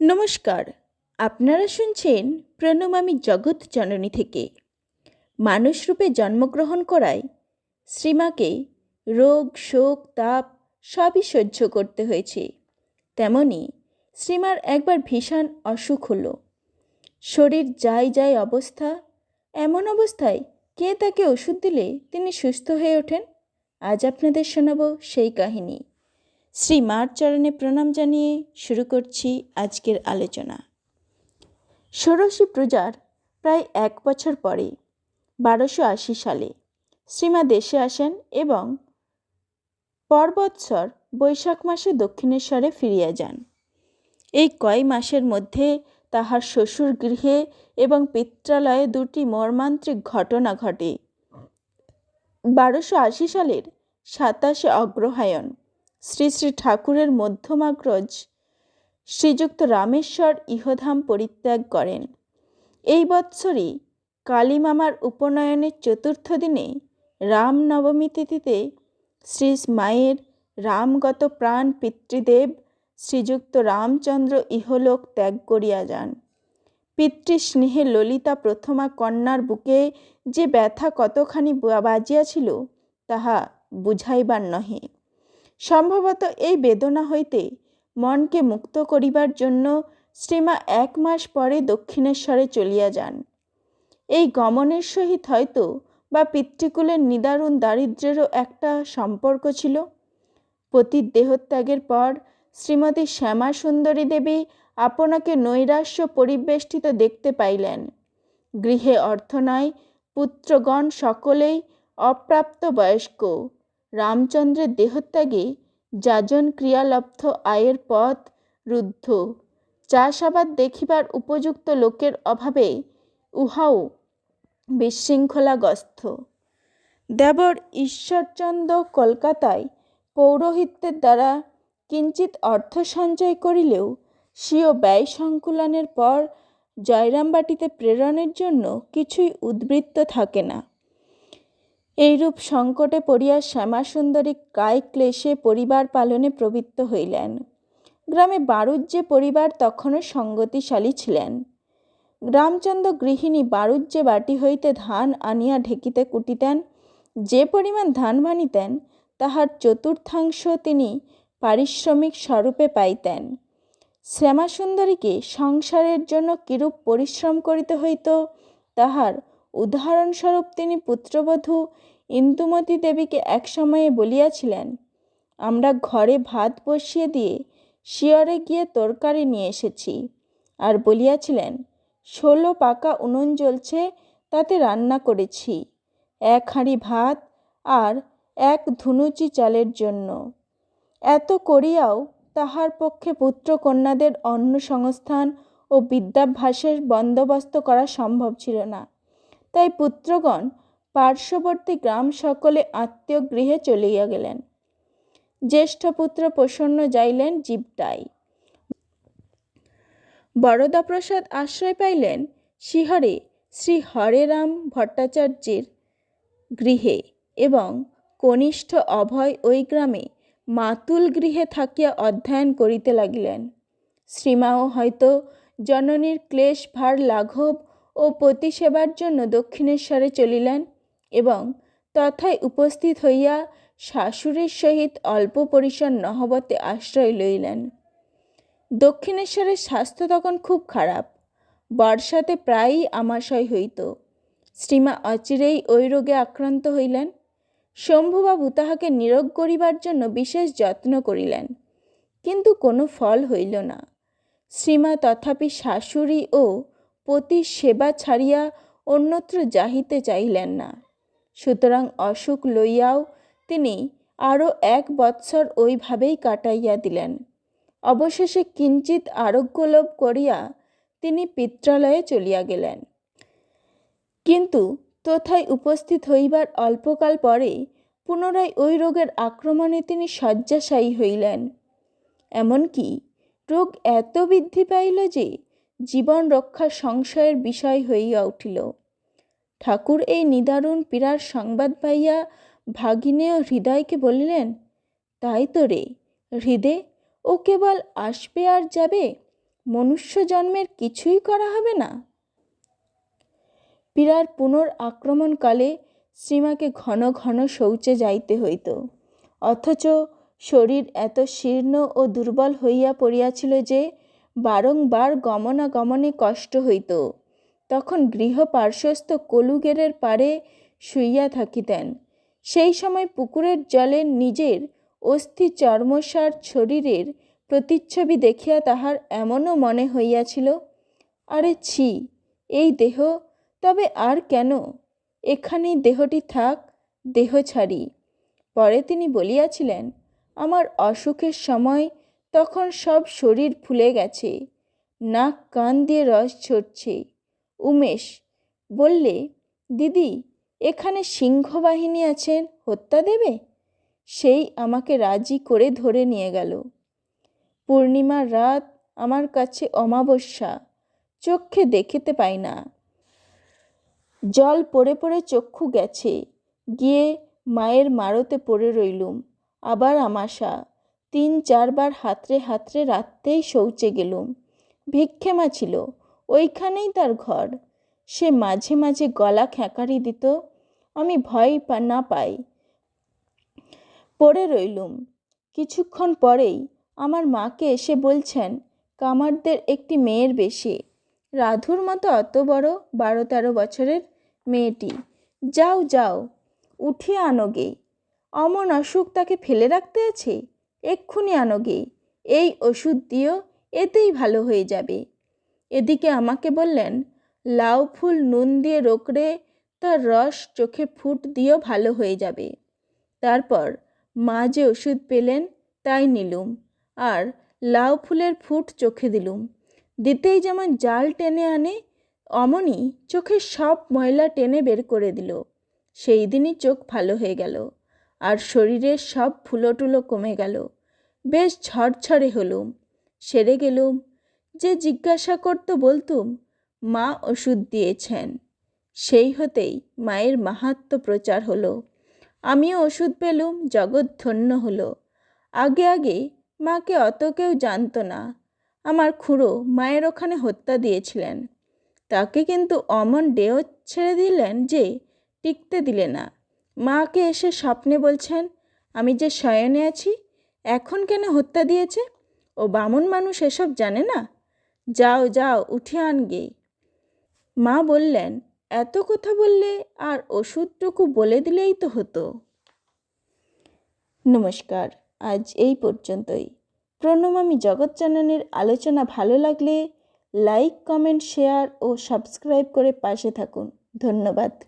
নমস্কার, আপনারা শুনছেন প্রণমামী জগৎ জননী থেকে। মানুষ রূপে জন্মগ্রহণ করায় শ্রীমাকে রোগ, শোক, তাপ সবই সহ্য করতে হয়েছে। তেমনি শ্রীমার একবার ভীষণ অসুখ হলো। শরীর যাই যাই অবস্থা, এমন অবস্থায় কে তাকে ওষুধ দিলে তিনি সুস্থ হয়ে ওঠেন? আজ আপনাদের শোনাবো সেই কাহিনী। শ্রী মার চরণে প্রণাম জানিয়ে শুরু করছি আজকের আলোচনা। ষোড়শী পূজার প্রায় এক বছর পরে, বারোশো আশি সালে, শ্রীমা দেশে আসেন এবং পরবৎসর বৈশাখ মাসে দক্ষিণেশ্বরে ফিরিয়া যান। এই কয় মাসের মধ্যে তাহার শ্বশুর গৃহে এবং পিত্রালয়ে দুটি মর্মান্তিক ঘটনা ঘটে। বারোশো আশি সালের সাতাশে অগ্রহায়ণ শ্রী শ্রী ঠাকুরের মধ্যমাগ্রজ শ্রীযুক্ত রামেশ্বর ইহধাম পরিত্যাগ করেন। এই বৎসরই কালীমামার উপনয়নের চতুর্থ দিনে রামনবমী তিথিতে শ্রী মায়ের রামগত প্রাণ পিতৃদেব শ্রীযুক্ত রামচন্দ্র ইহলোক ত্যাগ করিয়া যান। পিতৃস্নেহে ললিতা প্রথমা কন্যার বুকে যে ব্যথা কতখানি বাজিয়াছিল, তাহা বুঝাইবার নহে। সম্ভবত এই বেদনা হইতে মনকে মুক্ত করিবার জন্য শ্রীমা এক মাস পরে দক্ষিণেশ্বরে চলিয়া যান। এই গমনের সহিত হয়তো বা পিতৃকুলের নিদারুণ দারিদ্র্যেরও একটা সম্পর্ক ছিল। পতির দেহত্যাগের পর শ্রীমতী শ্যামা সুন্দরী দেবী আপনাকে নৈরাশ্য পরিবেষ্টিত দেখতে পাইলেন। গৃহে অর্থ নয় পুত্রগণ সকলেই অপ্রাপ্ত বয়স্ক রামচন্দ্রের দেহত্যাগে যাজন ক্রিয়ালব্ধ আয়ের পথ রুদ্ধ। চাষাবাদ দেখিবার উপযুক্ত লোকের অভাবে উহাও বিশৃঙ্খলাগ্রস্ত। দেবর ঈশ্বরচন্দ্র কলকাতায় পৌরোহিত্যের দ্বারা কিঞ্চিত অর্থ সঞ্চয় করিলেও স্বীয় ব্যয় সংকুলনের পর জয়রামবাটিতে প্রেরণের জন্য কিছুই উদ্বৃত্ত থাকে না। এইরূপ সংকটে পড়িয়া শ্যামাসুন্দরী কায় ক্লেশে পরিবার পালনে প্রবৃত্ত হইলেন। গ্রামে বারুজ্যে পরিবার তখনও সঙ্গতিশালী ছিলেন। রামচন্দ্র গৃহিণী বারুজ্যে বাটি হইতে ধান আনিয়া ঢেকিতে কুটিতেন। যে পরিমাণ ধান ভানিতেন তাহার চতুর্থাংশ তিনি পারিশ্রমিক স্বরূপে পাইতেন। শ্যামাসুন্দরীকে সংসারের জন্য কিরূপ পরিশ্রম করিতে হইত, তাহার উদাহরণস্বরূপ তিনি পুত্রবধূ ইন্দুমতী দেবীকে এক সময়ে বলিয়াছিলেন, আমরা ঘরে ভাত বসিয়ে দিয়ে শিয়রে গিয়ে তরকারি নিয়ে এসেছি। আর বলিয়াছিলেন, ষোলো পাকা উনুন জ্বলছে, তাতে রান্না করেছি, এক হাঁড়ি ভাত আর এক ধুনুচি চালের জন্য। এত করিয়াও তাহার পক্ষে পুত্র কন্যাদের অন্ন সংস্থান ও বিদ্যাভ্যাসের বন্দোবস্ত করা সম্ভব ছিল না। তাই পুত্রগণ পার্শ্ববর্তী গ্রাম সকলে আত্মীয় গৃহে চলিয়া গেলেন। জ্যেষ্ঠ পুত্র প্রসন্ন যাইলেন জীবটাই। বরদাপ্রসাদ আশ্রয় পাইলেন শিহরে শ্রী হরেরাম ভট্টাচার্যের গৃহে এবং কনিষ্ঠ অভয় ওই গ্রামে মাতুল গৃহে থাকিয়া অধ্যয়ন করিতে লাগিলেন। শ্রীমাও হয়তো জননীর ক্লেশ ভার লাঘব ও পতি সেবার জন্য দক্ষিণেশ্বরে চলিলেন এবং তথায় উপস্থিত হইয়া শাশুড়ির সহিত অল্প পরিসর নহবতে আশ্রয় লইলেন। দক্ষিণেশ্বরের স্বাস্থ্য তখন খুব খারাপ। বর্ষাতে প্রায়ই আমাশয় হইত। শ্রীমা অচিরেই ওই রোগে আক্রান্ত হইলেন। শম্ভুবাবু তাহাকে নিরোগ করিবার জন্য বিশেষ যত্ন করিলেন, কিন্তু কোনো ফল হইল না। শ্রীমা তথাপি শাশুড়ি ও পতি সেবা ছাড়িয়া অন্যত্র যাহিতে চাইলেন না। সুতরাং অসুখ লইয়াও তিনি আরও এক বৎসর ওইভাবেই কাটাইয়া দিলেন। অবশেষে কিঞ্চিত আরোগ্য লোভ করিয়া তিনি পিত্রালয়ে চলিয়া গেলেন। কিন্তু তথায় উপস্থিত হইবার অল্পকাল পরে পুনরায় ওই রোগের আক্রমণে তিনি শয্যাশায়ী হইলেন। এমনকি রোগ এত বৃদ্ধি পাইল যে জীবন রক্ষা সংশয়ের বিষয় হইয়া উঠিল। ঠাকুর এই নিদারুণ পীড়ার সংবাদ পাইয়া ভাগিনেয় হৃদয়কে বলিলেন, তাই তো রে, হৃদে, ও কেবল আসবে আর যাবে? মনুষ্য জন্মের কিছুই করা হবে না? পীড়ার পুনর আক্রমণকালে শ্রীমাকে ঘন ঘন শৌচে যাইতে হইত। অথচ শরীর এত শীর্ণ ও দুর্বল হইয়া পড়িয়াছিল যে বারংবার গমনাগমনে কষ্ট হইত। তখন গৃহপার্শ্বস্থ কলুগেরের পারে শুইয়া থাকিতেন। সেই সময় পুকুরের জলে নিজের অস্থি চর্মসার শরীরের প্রতিচ্ছবি দেখিয়া তাহার এমনও মনে হইয়াছিল, আরে ছি, এই দেহ, তবে আর কেন? এখানেই দেহটি থাক, দেহ ছাড়ি। পরে তিনি বলিয়াছিলেন, আমার অসুখের সময় তখন সব শরীর ফুলে গেছে। নাক, কান দিয়ে রস ছড়ছে উমেশ বললে, দিদি, এখানে সিংহ বাহিনী আছেন, হত্যা দেবে? সেই আমাকে রাজি করে ধরে নিয়ে গেল। পূর্ণিমার রাত আমার কাছে অমাবস্যা চক্ষে দেখিতে পাই না। জল পড়ে পড়ে চক্ষু গেছে, গিয়ে মায়ের মারতে পড়ে রইলুম, আবার আমাশা। তিন চারবার হাতড়ে হাতড়ে রাত্রেই শৌচে গেলুম। ভিক্ষেমা ছিল, ওইখানেই তার ঘর। সে মাঝে মাঝে গলা খ্যাঁকারি দিত, আমি ভয় পা, না পাই। পড়ে রইলুম। কিছুক্ষণ পরেই আমার মাকে এসে বলছেন, কামারদের একটি মেয়ের বেশি। রাধুর মতো অত বড় বারো তেরো বছরের মেয়েটি। যাও যাও, উঠিয়ে আনোগে অমন অসুখ তাকে ফেলে রাখতে আছে? এক্ষুনি আনোগে এই ওষুধ দিও, এতেই ভালো হয়ে যাবে। এদিকে আমাকে বললেন, লাউ ফুল নুন দিয়ে রোকড়ে তার রস চোখে ফুট দিয়েও ভালো হয়ে যাবে। তারপর, মা যে ওষুধ পেলেন, তাই নিলুম। আর লাউ ফুলের ফুট চোখে দিলুম। দিতেই যেমন জাল টেনে আনে, অমনি চোখের সব ময়লা টেনে বের করে দিল। সেই দিনই চোখ ভালো হয়ে গেল। আর শরীরের সব ফুলোটুলো কমে গেল। বেশ ঝরঝরে হলুম। সেরে গেলুম। যে জিজ্ঞাসা করতো বলতুম, মা ওষুধ দিয়েছেন। সেই হতেই মায়ের মাহাত্ম প্রচার হলো। আমিও ওষুধ পেলুম, জগৎ ধন্য হলো। আগে আগে মাকে অত কেউ জানতো না। আমার খুড়ো মায়ের ওখানে হত্যা দিয়েছিলেন। তাকে কিন্তু অমন ডেও ছেড়ে দিলেন যে টিকতে দিলে না। মাকে এসে স্বপ্নে বলছেন, আমি যে শয়নে আছি এখন কেন হত্যা দিয়েছে? ও বামন মানুষ এসব জানে না? যাও যাও, উঠে আনগে মা বললেন, এত কথা বললে আর ওষুধটুকু বলে দিলেই তো হতো। নমস্কার, আজ এই পর্যন্তই। প্রণমামী জগৎজননীর আলোচনা ভালো লাগলে লাইক কমেন্ট শেয়ার ও সাবস্ক্রাইব করে পাশে থাকুন। ধন্যবাদ।